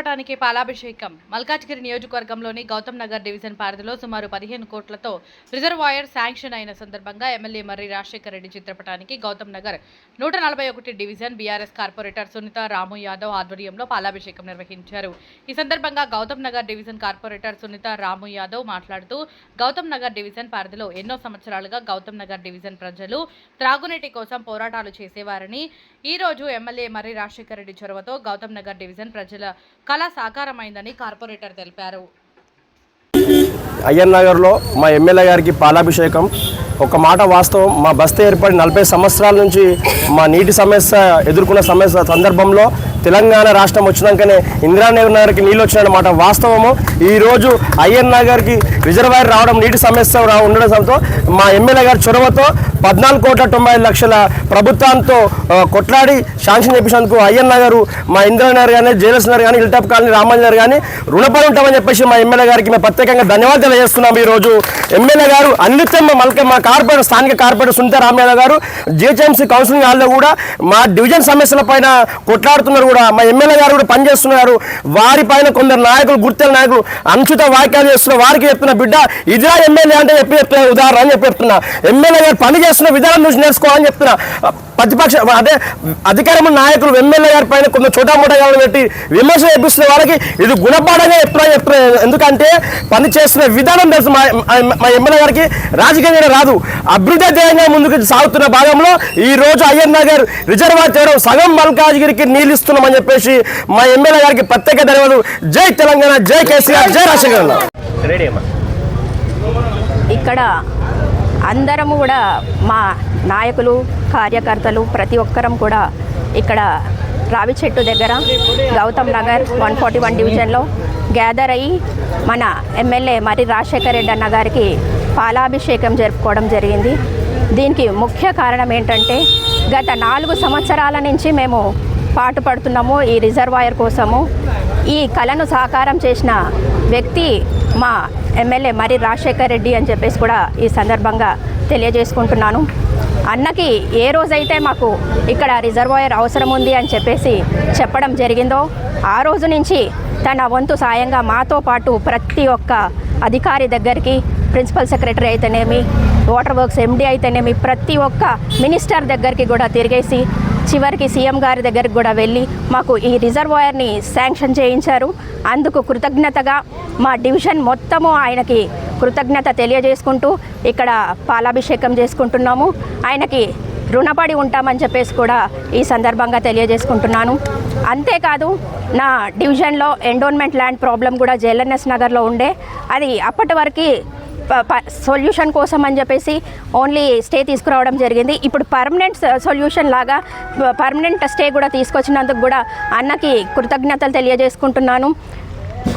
చిత్రపటానికి పాలాభిషేకం. మల్కాజ్గిరి నియోజకవర్గంలోని గౌతమ్ నగర్ డివిజన్ పరిధిలో సుమారు పదిహేను కోట్లతో రిజర్వాయర్ శాంక్షన్ అయిన సందర్భంగా ఎమ్మెల్యే మర్రి రాజశేఖర రెడ్డి చిత్రపటానికి గౌతమ్ నగర్ నూట నలభై ఒకటి division BRS corporator Sunitha Ramu Yadav ఆధ్వర్యంలో పాలాభిషేకం నిర్వహించారు. ఈ సందర్భంగా గౌతమ్ నగర్ డివిజన్ కార్పొరేటర్ సునీత రాము యాదవ్ మాట్లాడుతూ గౌతమ్ నగర్ డివిజన్ పరిధిలో ఎన్నో సంవత్సరాలుగా గౌతమ్ నగర్ డివిజన్ ప్రజలు త్రాగునీటి కోసం పోరాటాలు చేసేవారని ఈ రోజు ఎమ్మెల్యే మర్రి రాజశేఖర రెడ్డి చొరవతో గౌతమ్ నగర్ డివిజన్ ప్రజల కళ సాకారమైందని కార్పొరేటర్ తెలిపారు. అయ్యన్ నగర్లో మా ఎమ్మెల్యే గారికి పాలాభిషేకం. ఒక మాట వాస్తవం మా బస్తీ ఏర్పడి నలభై సంవత్సరాల నుంచి మా నీటి సమస్య ఎదుర్కొన్న సమస్య సందర్భంలో తెలంగాణ రాష్ట్రం వచ్చినాకనే ఇందిరానగర్ నగర్కి నీళ్ళు వచ్చిన మాట వాస్తవము. ఈరోజు అయ్యన్ నగర్కి రిజర్వాయర్ రావడం నీటి సమస్య ఉండడంతో మా ఎమ్మెల్యే గారి చొరవతో పద్నాలుగు కోట్ల తొంభై ఐదు లక్షల ప్రభుత్వంతో కొట్లాడి శాంక్షన్ చేపించినందుకు అయ్యన్ నగర్ మా ఇందిరానగర్ కానీ జయలక్ష్మి నగర్ కానీ ఇల్టాప్ కాలనీ రామాంజన్ నగర్ కానీ రుణపడి ఉంటామని చెప్పేసి మా ఎమ్మెల్యే గారికి మేము ప్రత్యేకంగా ధన్యవాదాలు తెలియజేస్తున్నాం ఈ రోజు ఎమ్మెల్యే గారు అన్నిత్యం మా మల్క మా కార్పొరేటర్ స్థానిక కార్పొరేటర్ సునీత రామయ్య గారు జిహెచ్ఎంసీ కౌన్సిలింగ్ హాల్లో కూడా మా డివిజన్ సమస్యల పైన కొట్లాడుతున్నారు కూడా. మా ఎమ్మెల్యే గారు కూడా పనిచేస్తున్నారు. వారి పైన కొందరు నాయకులు గుర్తెల నాయకులు అంచుత వ్యాఖ్యలు చేస్తున్న వారికి చెప్తున్న బిడ్డ ఇదిరా ఎమ్మెల్యే అంటే చెప్పి చెప్తున్నా ఉదాహరణ అని చెప్పి చెప్తున్నా. ఎమ్మెల్యే గారు పని చేస్తున్న విధానం నుంచి నేర్చుకోవాలని చెప్తున్నా. ప్రతిపక్ష అదే అధికారం నాయకులు ఎమ్మెల్యే గారి పైన కొంత చోటా మోటాలు పెట్టి విమర్శ చేపిస్తున్న వాళ్ళకి ఇది గుణపాఠంగా చెప్తున్నా చెప్తున్నా. ఎందుకంటే పని చేస్తున్న విధానం తెలుసు. మా ఎమ్మెల్యే గారికి రాజకీయంగా రాదు. అభివృద్ధి ధ్యేయంగా ముందుకు సాగుతున్న భాగంలో ఈ రోజు అయ్యర్ నగర్ రిజర్వాయర్ చేయడం సగం మల్కాజ్గిరికి నీళ్ళు ఇస్తున్నామని చెప్పేసి మా ఎమ్మెల్యే గారికి ప్రత్యేక ధన్యవాదాలు. జై తెలంగాణ జై కేసీఆర్ జై రాజశేఖర్ ఇక్కడ అందరము కూడా మా నాయకులు కార్యకర్తలు ప్రతి ఒక్కరం కూడా ఇక్కడ రావి చెట్టు దగ్గర Gautam Nagar one forty one డివిజన్లో గ్యాదర్ అయ్యి మన ఎమ్మెల్యే మరి రాజశేఖర్ రెడ్డి అన్న గారికి పాలాభిషేకం జరుపుకోవడం జరిగింది. దీనికి ముఖ్య కారణం ఏంటంటే గత నాలుగు సంవత్సరాల నుంచి మేము పాటు పడుతున్నాము ఈ రిజర్వాయర్ కోసము. ఈ కళను సాకారం చేసిన వ్యక్తి మా ఎమ్మెల్యే మరి రాజశేఖర్ రెడ్డి అని చెప్పేసి కూడా ఈ సందర్భంగా తెలియజేసుకుంటున్నాను. అన్నకి ఏ రోజైతే మాకు ఇక్కడ రిజర్వాయర్ అవసరం ఉంది అని చెప్పేసి చెప్పడం జరిగిందో ఆ రోజు నుంచి తన వంతు సాయంగా మాతో పాటు ప్రతి ఒక్క అధికారి దగ్గరికి ప్రిన్సిపల్ సెక్రటరీ అయితేనేమి వాటర్ వర్క్స్ ఎండి అయితేనేమి ప్రతి ఒక్క మినిస్టర్ దగ్గరికి కూడా తిరిగేసి చివరికి సీఎం గారి దగ్గరికి కూడా వెళ్ళి మాకు ఈ రిజర్వాయర్ని శాంక్షన్ చేయించారు. అందుకు కృతజ్ఞతగా మా డివిజన్ మొత్తము ఆయనకి కృతజ్ఞత తెలియజేసుకుంటూ ఇక్కడ పాలాభిషేకం చేసుకుంటున్నాము. ఆయనకి రుణపడి ఉంటామని చెప్పేసి కూడా ఈ సందర్భంగా తెలియజేసుకుంటున్నాను. అంతేకాదు నా డివిజన్లో ఎండోన్మెంట్ ల్యాండ్ ప్రాబ్లం కూడా జేఎల్ఎన్ఎస్ నగర్లో ఉండే. అది అప్పటి వరకు సొల్యూషన్ కోసం అని చెప్పేసి ఓన్లీ స్టే తీసుకురావడం జరిగింది. ఇప్పుడు పర్మనెంట్ సొల్యూషన్ లాగా పర్మనెంట్ స్టే కూడా తీసుకొచ్చినందుకు కూడా అన్నకి కృతజ్ఞతలు తెలియజేసుకుంటున్నాను.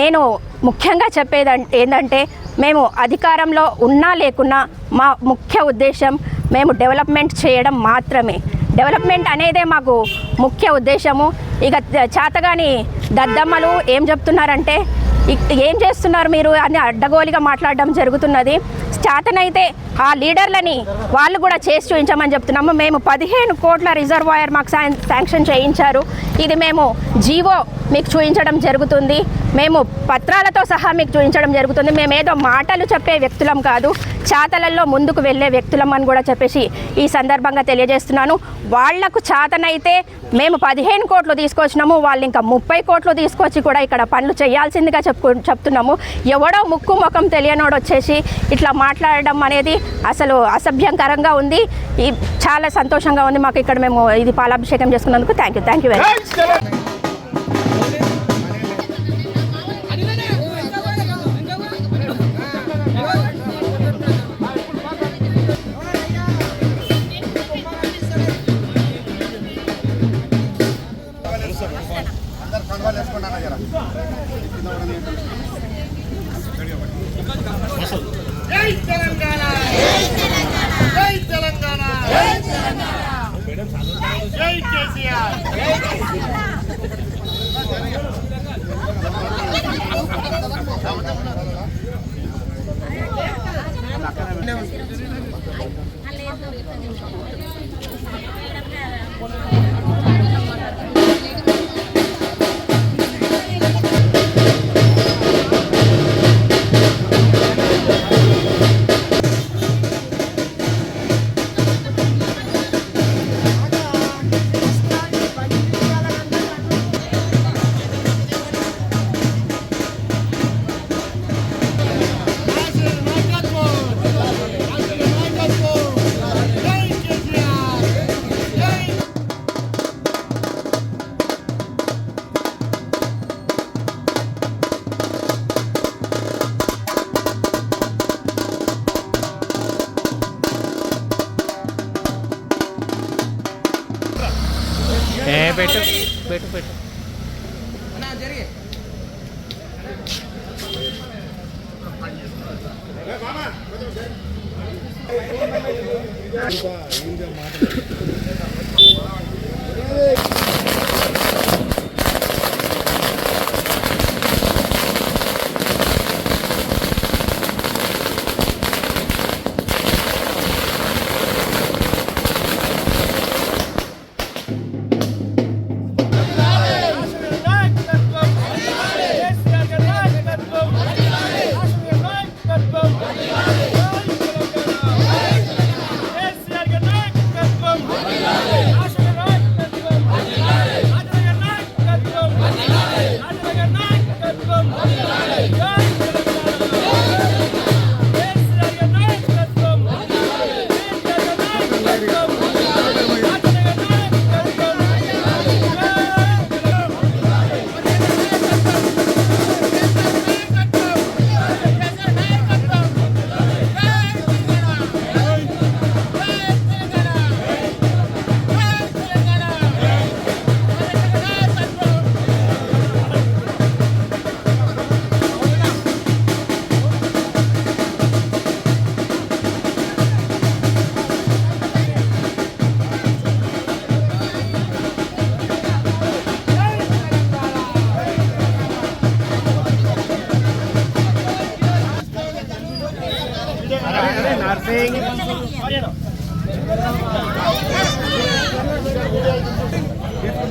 నేను ముఖ్యంగా చెప్పేది ఏంటంటే మేము అధికారంలో ఉన్నా లేకున్నా మా ముఖ్య ఉద్దేశం మేము డెవలప్మెంట్ చేయడం మాత్రమే. డెవలప్మెంట్ అనేదే మాకు ముఖ్య ఉద్దేశము. ఇక చేతగాని దద్దమ్మలు ఏం చెప్తున్నారంటే ఏం చేస్తున్నారు మీరు అని అడ్డగోలిగా మాట్లాడడం జరుగుతున్నది. చేతనైతే ఆ లీడర్లని వాళ్ళు కూడా చేసి చూపించమని చెప్తున్నాము. మేము పదిహేను కోట్ల రిజర్వాయర్ మాకు శాం- శాంక్షన్ చేయించారు. ఇది మేము జీవో మీకు చూపించడం జరుగుతుంది. మేము పత్రాలతో సహా మీకు చూపించడం జరుగుతుంది. మేము ఏదో మాటలు చెప్పే వ్యక్తులం కాదు చాతలల్లో ముందుకు వెళ్ళే వ్యక్తులం అని కూడా చెప్పేసి ఈ సందర్భంగా తెలియజేస్తున్నాను. వాళ్ళకు చాతనైతే మేము పదిహేను కోట్లు తీసుకొచ్చినాము. వాళ్ళు ఇంకా ముప్పై కోట్లు తీసుకొచ్చి కూడా ఇక్కడ పనులు చేయాల్సిందిగా చెప్పు చెప్తున్నాము. ఎవడో ముక్కు ముఖం తెలియనోడు వచ్చేసి ఇట్లా మాట్లాడడం అనేది అసలు అసభ్యంకరంగా ఉంది. ఈ చాలా సంతోషంగా ఉంది మాకు ఇక్కడ మేము ఇది పాలాభిషేకం చేసుకున్నందుకు thank you thank you very much జై తెలంగాణ! జై తెలంగాణ! జై కేసీఆర్! ఏ పెట్టు పెట్టు పెట్టు.